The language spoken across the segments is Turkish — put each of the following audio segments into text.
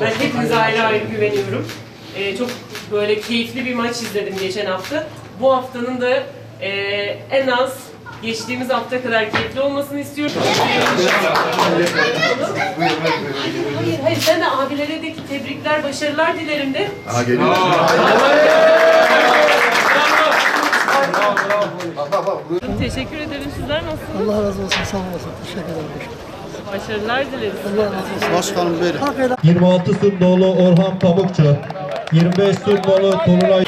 Ben hepinize ayrı ayrı güveniyorum. Ee, çok böyle keyifli bir maç izledim geçen hafta. Bu haftanın da e, en az geçtiğimiz hafta kadar keyifli olmasını istiyorum. Hayır hayır sen de abilere de tebrikler, başarılar dilerim de. Aha geliyor. Teşekkür ederim. Sizler nasılsınız? Allah razı olsun, sağ olasın. Teşekkür ederim. Başarılar dileriz. Başkanım buyurun. Hak helal 26 Sundoğlu Orhan Pamukçu 25 Sundoğlu Tolunay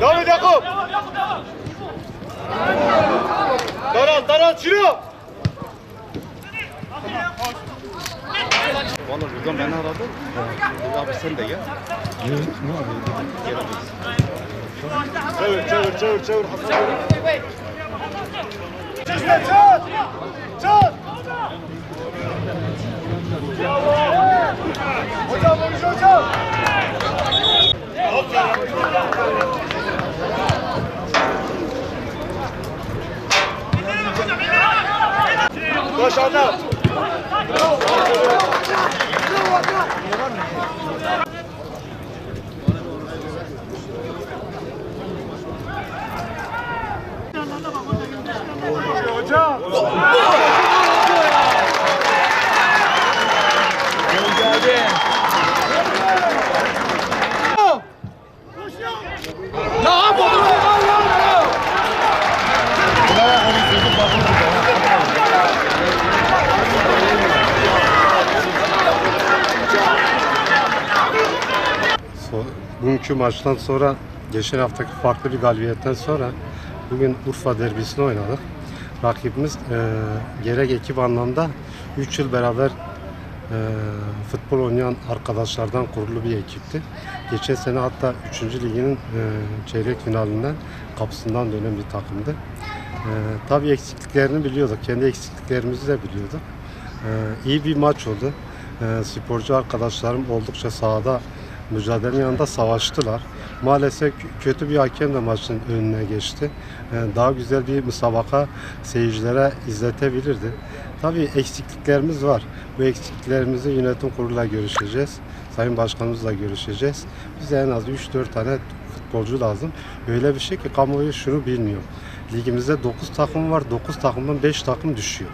Devam et Yakup. Daral, daral, çürüyor. Valla buradan beni aradı. Dedi abi sen de gel. Çevir, çevir, çevir, çevir. 저기 저기 저기 전전 Bugünkü maçtan sonra, geçen haftaki farklı bir galibiyetten sonra bugün Urfa derbisini oynadık. Rakibimiz e, gerek ekip anlamda 3 yıl beraber e, futbol oynayan arkadaşlardan kurulu bir ekipti. Geçen sene hatta 3. liginin e, çeyrek finalinden kapısından dönen bir takımdı. E, tabii eksikliklerini biliyorduk. Kendi eksikliklerimizi de biliyorduk. E, iyi bir maç oldu. E, sporcu arkadaşlarım oldukça sahada mücadelenin yanında savaştılar. Maalesef kö- kötü bir hakem de maçın önüne geçti. E, daha güzel bir müsabaka seyircilere izletebilirdi. Tabii eksikliklerimiz var. Bu eksikliklerimizi yönetim kuruluyla görüşeceğiz. Sayın Başkanımızla görüşeceğiz. Bize en az 3-4 tane futbolcu lazım. Öyle bir şey ki kamuoyu şunu bilmiyor. Ligimizde 9 takım var. 9 takımın 5 takım düşüyor.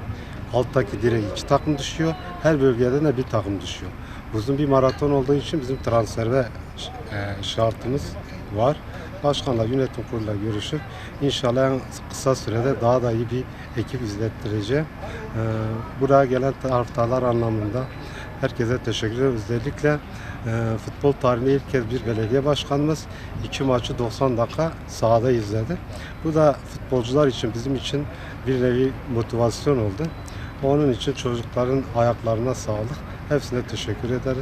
Alttaki direk 2 takım düşüyor. Her bölgede de bir takım düşüyor. Uzun bir maraton olduğu için bizim transferde e, şartımız var. Başkanla yönetim kuruluyla görüşüp inşallah en kısa sürede daha da iyi bir ekip izlettireceğim. E, buraya gelen taraftarlar anlamında herkese teşekkür ederim. Özellikle e, futbol tarihinde ilk kez bir belediye başkanımız iki maçı 90 dakika sahada izledi. Bu da futbolcular için bizim için bir nevi motivasyon oldu. Onun için çocukların ayaklarına sağlık. Hepsine teşekkür ederiz.